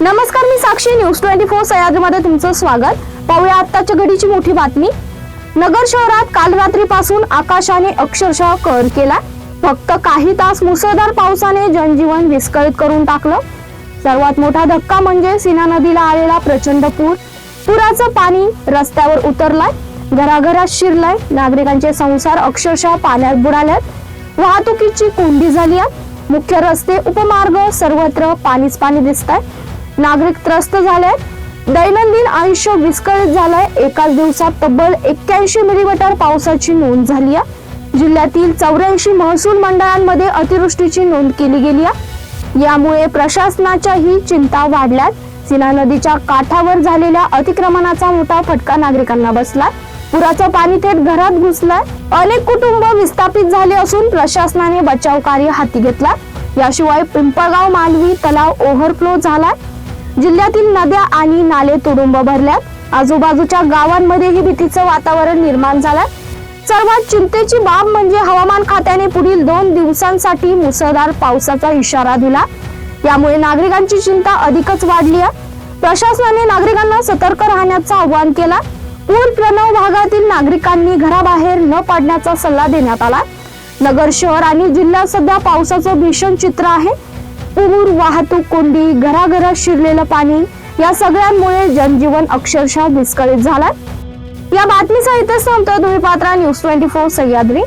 नमस्कार मी Sakshi news twenty four सह्याद्रीमध्ये तुमचं स्वागत. पाहूया आत्ताच्या घडीची मोठी बातमी. नगर शहरात काल रात्रीपासून आकाशाने अक्षरशः कहर केला. फक्त काही तास मुसळधार पावसाने जनजीवन विस्कळीत करून टाकलं. सर्वात मोठा धक्का म्हणजे सीना नदीला आलेला प्रचंड पूर. पुराचं पाणी रस्त्यावर उतरलाय. घराघरात शिरलाय. नागरिकांचे संसार अक्षरशः पाण्यात बुडाल्यात वाहतुकीची कोंडी झाली आहे. मुख्य रस्ते उपमार्ग सर्वत्र पाणीच पाणी दिसत आहे नागरिक त्रस्त झाले दैनंदिन आयुष्य विस्कळीत झालंय. एकाच दिवसात तब्बल एक्क्याऐंशी मिलीमीटर पावसाची नोंद झाली आहे. जिल्ह्यातील चौऱ्याऐंशी महसूल मंडळांमध्ये अतिवृष्टीची नोंद केली गेली आहे. यामुळे प्रशासनाच्याही चिंता वाढल्यात. सीना नदीच्या काठावर झालेल्या अतिक्रमणाचा मोठा फटका नागरिकांना बसला पुराचं पाणी थेट घरात घुसलंय. अनेक कुटुंब विस्थापित झाले असून प्रशासनाने बचाव कार्य हाती घेतला याशिवाय पिंपळगाव मालवी तलाव ओव्हरफ्लो झाला जिल्ह्यातील नद्या आणि नाले तुडुंब भरल्यात. आजूबाजूच्या गावांमध्येही भीतीचं वातावरण निर्माण झालंय. सर्वात चिंतेची बाब म्हणजे हवामान खात्याने पुढील दोन दिवसांसाठी मुसळधार पावसाचा इशारा दिला. यामुळे नागरिकांची चिंता अधिकच वाढली आहे. प्रशासनाने नागरिकांना सतर्क राहण्याचं आवाहन केला. पूर प्रणव भागातील नागरिकांनी घराबाहेर न पाडण्याचा सल्ला देण्यात आला. नगर शहर आणि जिल्ह्यात सध्या पावसाचं भीषण चित्र आहे. पूर वाहतूक कोंडी घराघरात शिरलेलं पाणी या सगळ्यांमुळे जनजीवन अक्षरशः विस्कळीत झालं या बातमीचा इथेच थांबतोय. तुम्ही पात्रा न्यूज ट्वेंटी फोर सह्याद्री.